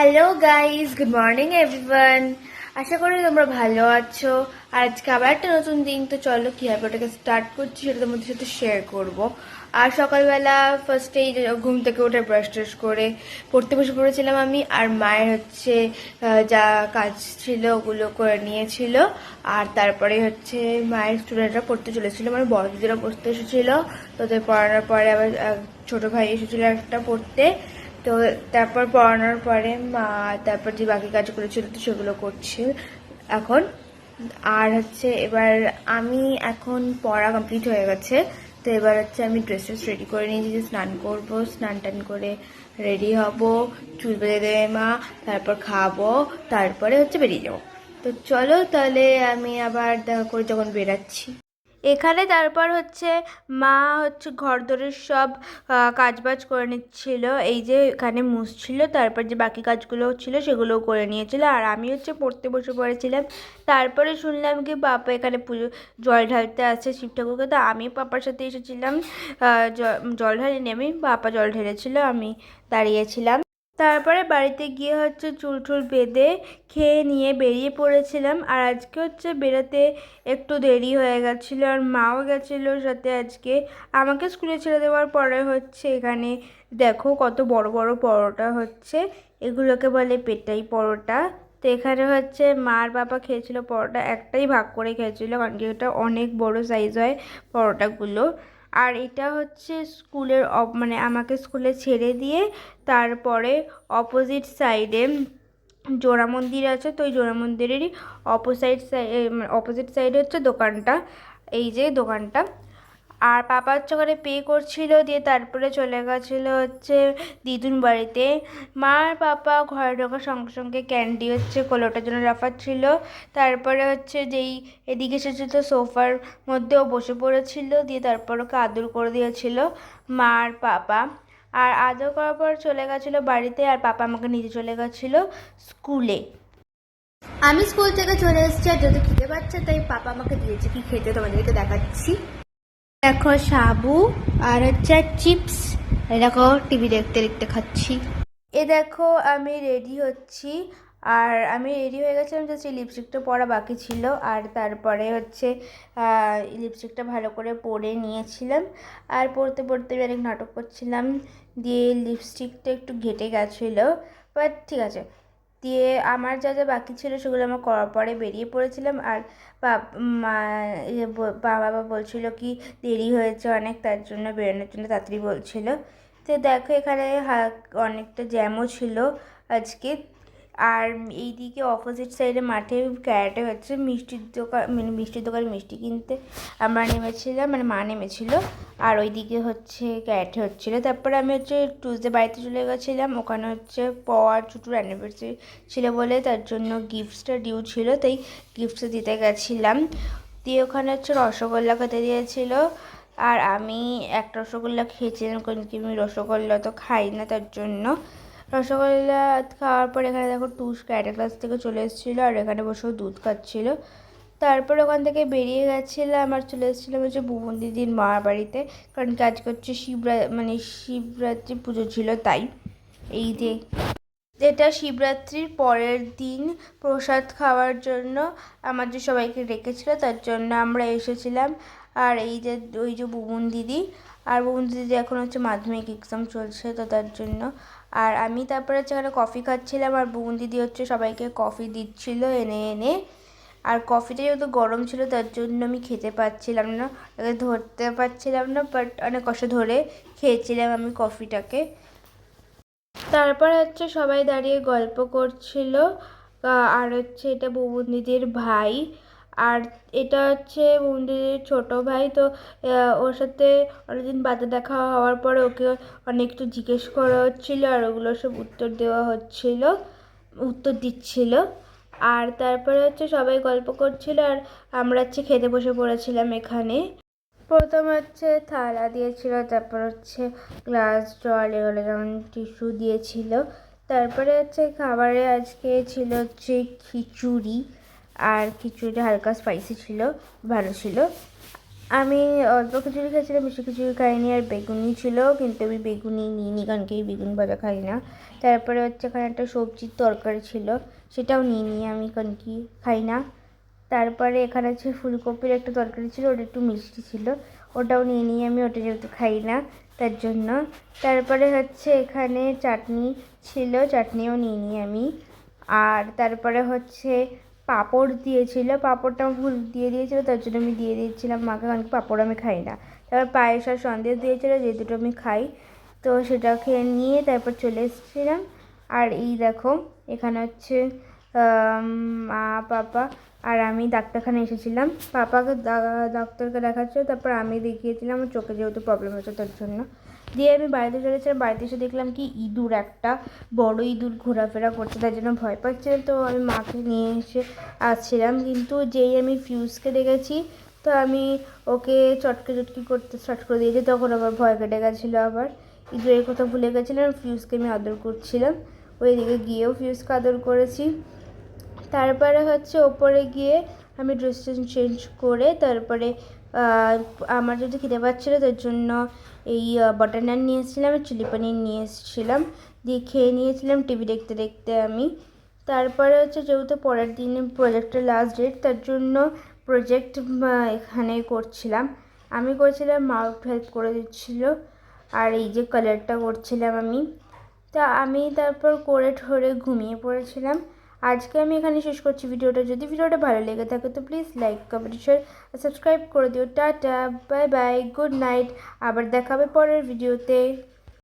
Hello guys good morning everyone আশা করি তোমরা ভালো আছো। আজকে আবার একটা নতুন দিন, তো চলো কীভাবে ওটাকে স্টার্ট করছি সেটা তোমাদের সাথে শেয়ার করব। আর সকালবেলা ফার্স্টেই ঘুম থেকে উঠে ব্রাশ ট্রাশ করে পড়তে বসে পড়েছিলাম আমি, আর মায়ের হচ্ছে যা কাজ ছিল ওগুলো করে নিয়েছিল। আর তারপরে হচ্ছে মায়ের স্টুডেন্টরা পড়তে চলেছিল মানে বড় দিদিরা পড়তে এসেছিল। তোদের পড়ানোর পরে আবার ছোটো ভাই এসেছিল একটা পড়তে। তো তারপর পড়ানোর পরে মা, তারপর যে বাকি কাজগুলো ছিল তো সেগুলো করছে। এখন আর হচ্ছে এবার আমি এখন পড়া কমপ্লিট হয়ে গেছে। তো এবার হচ্ছে আমি ড্রেস ট্রেস রেডি করে নিয়েছি যে স্নান করব। স্নান টান করে রেডি হব, চুল বেঁধে দেবে মা, তারপর খাব, তারপরে হচ্ছে বেরিয়ে যাব। তো চলো তাহলে আমি আবার দেখা করে যখন বেরাচ্ছি। এখানে তারপর হচ্ছে মা হচ্ছে ঘর দরের সব কাজবাজ করে নিচ্ছিল। এই যে এখানে মুছছিল তারপর যে বাকি কাজগুলো ছিল সেগুলোও করে নিয়েছিল। আর আমি হচ্ছে পড়তে বসে পড়েছিলাম। তারপরে শুনলাম কি বাপা এখানে পুজো, জল ঢালতে আসছে শিব ঠাকুরকে। তো আমি পাপার সাথে এসেছিলাম জল ঢালিনি আমি, বাপা জল ঢেলেছিল, আমি দাঁড়িয়েছিলাম। তারপরে বাড়িতে গিয়ে হচ্ছে চুল টুল বেঁধে খেয়ে নিয়ে বেরিয়ে পড়েছিলাম। আর আজকে হচ্ছে বেরোতে একটু দেরি হয়ে গেছিল আর মাও গেছিল সাথে আজকে। আমাকে স্কুলে ছেড়ে দেওয়ার পরে হচ্ছে এখানে দেখো কত বড় বড় পরোটা হচ্ছে। এগুলোকে বলে পেটাই পরোটা। তো এখানে হচ্ছে মার বাবা খেয়েছিল পরোটা। একটাই ভাগ করে খেয়েছিল কারণ কি ওটা অনেক বড় সাইজ হয় পরোটাগুলো। আর এটা হচ্ছে স্কুলের মানে আমাকে স্কুলে ছেড়ে দিয়ে তারপরে অপোজিট সাইডে জোড়া মন্দির আছে, তো ওই জোড়া মন্দিরেরই অপোসাইড সাইড অপোজিট সাইডে হচ্ছে দোকানটা। এই যে দোকানটা। আর পাপা হচ্ছে ওখানে পে করছিল, দিয়ে তারপরে চলে গেছিল হচ্ছে দিদুন বাড়িতে। মার পাপা ঘরে ঢোকার সঙ্গে সঙ্গে ক্যান্ডি হচ্ছে কোলোটার জন্য রাফার ছিল। তারপরে হচ্ছে যেই এদিকে এসেছিল সোফার মধ্যেও বসে পড়েছিল, দিয়ে তারপর ওকে আদর করে দিয়েছিল মার পাপা। আর আদর করার পর চলে গেছিল বাড়িতে, আর পাপা আমাকে নিতে চলে গেছিল স্কুলে। আমি স্কুল থেকে চলে এসেছি আর যদি খেতে পাচ্ছে, তাই পাপা আমাকে দিয়েছে। কি খেতে তোমাদেরকে দেখাচ্ছি। দেখো সাবু আর হচ্ছে চিপস। দেখো টিভি দেখতে দেখতে খাচ্ছি। এ দেখো, আমি রেডি হচ্ছি। আর আমি রেডি হয়ে গেছিলাম জাস্ট এই লিপস্টিকটা পরা বাকি ছিল। আর তারপরে হচ্ছে লিপস্টিকটা ভালো করে পরে নিয়েছিলাম। আর পড়তে পড়তে আমি অনেক নাটক করছিলাম। দিয়ে লিপস্টিকটা একটু ঘেটে গেছিল। বাট ঠিক আছে। দিয়ে আমার যা যা বাকি ছিল সেগুলো আমার করার পরে বেরিয়ে পড়েছিলাম। আর মা বাবা বলছিল কি, দেরি হয়েছে অনেক, তার জন্য বেরোনোর জন্য তাড়াতাড়ি বলছিল। তো দেখো এখানে অনেকটা জ্যামও ছিল আজকে। আর এইদিকে অপোজিট সাইডে মাঠে ক্যারাটে হচ্ছে মিষ্টির দোকান মানে মিষ্টির দোকানে, মিষ্টি কিনতে আমরা নেমেছিলাম মানে মা নেমেছিল। আর ওইদিকে হচ্ছে ক্যারাটে হচ্ছিল। তারপরে আমি হচ্ছে টুসডে বাড়িতে চলে গেছিলাম। ওখানে হচ্ছে পর ছুটুর অ্যানিভার্সারি ছিল বলে তার জন্য গিফটসটা ডিউ ছিল, তাই গিফটস দিতে গেছিলাম। দিয়ে ওখানে হচ্ছে রসগোল্লা খেতে দিয়েছিল। আর আমি একটা রসগোল্লা খেয়েছিলাম, কারণ কি আমি রসগোল্লা তো খাই না তার জন্য। রসগোল্লা খাওয়ার পর এখানে দেখো টুস ক্যারেটে ক্লাস থেকে চলে এসেছিল, আর এখানে বসেও দুধ খাচ্ছিলো। তারপর ওখান থেকে বেরিয়ে গেছিলাম আর চলে এসেছিলাম হচ্ছে ভুবন দিদির মার বাড়িতে, কারণ কাজ করছে শিবরা মানে শিবরাত্রি পুজো ছিল তাই। এই যে, এটা শিবরাত্রির পরের দিন প্রসাদ খাওয়ার জন্য আমাদের সবাইকে ডেকেছিল, তার জন্য আমরা এসেছিলাম। আর এই যে, ওই যে বুবন দিদি, আর বুবন দিদি এখন হচ্ছে মাধ্যমিক এক্সাম চলছে তো তার জন্য আর আমি তারপরে হচ্ছে এখানে কফি খাচ্ছিলাম, আর বোন দিদি হচ্ছে সবাইকে কফি দিচ্ছিল এনে এনে। আর কফিটা যেহেতু গরম ছিল, তার জন্য আমি খেতে পাচ্ছিলাম না। ওকে ধরতে পারছিলাম না বাট অনেক কষ্ট ধরে খেয়েছিলাম আমি কফিটাকে তারপর হচ্ছে সবাই দাঁড়িয়ে গল্প করছিল। আর হচ্ছে এটা বুবুন ভাই। আর এটা হচ্ছে বুবুন দিদির ছোটো ভাই, তো ওর সাথে অনেকদিন বাদে দেখা হওয়ার পরে ওকে অনেক একটু জিজ্ঞেস করা হচ্ছিল আর ওগুলো সব উত্তর দেওয়া হচ্ছিল, উত্তর দিচ্ছিল। আর তারপরে হচ্ছে সবাই গল্প করছিল আর আমরা হচ্ছে খেতে বসে পড়েছিলাম এখানে। প্রথম হচ্ছে থালা দিয়েছিল, তারপর হচ্ছে গ্লাস, জল, এগুলো যেমন টিস্যু দিয়েছিল। তারপরে হচ্ছে খাবারে আজকে ছিল হচ্ছে খিচুড়ি। আর খিচুড়িটা হালকা স্পাইসি ছিল, ভালো ছিল। আমি অল্প খিচুড়ি খেয়েছিলাম, বেশি খিচুড়ি খাইনি, আর বেগুনি ছিল, কিন্তু আমি বেগুনি নিইনি, কারণ কি বেগুন ভাজা খাই না। তারপরে হচ্ছে এখানে একটা সবজির তরকারি ছিল, সেটাও নিয়ে নিই আমি, কারণ কি খাই না। তারপরে এখানে হচ্ছে ফুলকপির একটা তরকারি ছিল, ওটা একটু মিষ্টি ছিল, ওটাও নিয়ে নিই আমি, ওটা যেহেতু খাই না, তার জন্য। তারপরে হচ্ছে এখানে চাটনি ছিল, চাটনিও নিয়ে নিই আমি। আর তারপরে হচ্ছে পাঁপড় দিয়েছিলো, পাঁপড়টা ভুল দিয়ে দিয়েছিলো, তার জন্য আমি দিয়ে দিয়েছিলাম। মাকে কারণ কি পাঁপড় আমি খাই না। তারপর পায়েস আর সন্দেশ দিয়েছিলো, যে দুটো আমি খাই। তো সেটা খেয়ে নিয়ে তারপর চলে এসেছিলাম। আর এই দেখো, এখানে হচ্ছে মা, পাপা আর আমি ডাক্তারখানে এসেছিলাম। পাপাকে ডাক্তারকে দেখাচ্ছিল তারপর আমি দেখিয়েছিলাম, আমার চোখে যেহেতু প্রবলেম হচ্ছে তার জন্য। দিয়ে আমি বাড়িতে চলেছিলাম বাড়িতে এসে দেখলাম কি ইঁদুর একটা, বড় ইঁদুর ঘোরাফেরা করছে, তার জন্য ভয় পাচ্ছে। তো আমি মাকে নিয়ে এসে আসছিলাম, কিন্তু যেই আমি ফিউজকে দেখেছি, তো আমি ওকে চটকে চটকি করতে স্টার্ট করে দিয়েছি, তখন আবার ভয় কেটে গেছিল আবার। ইঁদুরের কথা ভুলে গেছিলাম, ফিউজকে আমি আদর করছিলাম। ওইদিকে গিয়েও ফিউজকে আদর করেছি। তারপরে হচ্ছে ওপরে গিয়ে আমি ড্রেস চেঞ্জ করে তারপরে আমার যদি খেতে পাচ্ছিলো তার জন্য এই বাটার নান নিয়ে এসেছিলাম চিলি পনির নিয়ে এসেছিলাম দিয়ে খেয়ে নিয়েছিলাম টিভি দেখতে দেখতে আমি। তারপরে হচ্ছে যেহেতু পরের দিনে প্রজেক্টের লাস্ট ডেট তার জন্য প্রজেক্ট এখানে করছিলাম। আমি করছিলাম, মা হেল্প করে দিচ্ছিল, আর এই যে কালারটা করছিলাম আমি। তা আমি তারপর করে ঠরে ঘুমিয়ে পড়েছিলাম। আজকে আমি এখানে শেষ করছি ভিডিওটা। যদি ভিডিওটা ভালো লেগে থাকে, তো please like comment share subscribe করে দিও। Tata bye bye good night আবার দেখাবে পরের ভিডিওতে।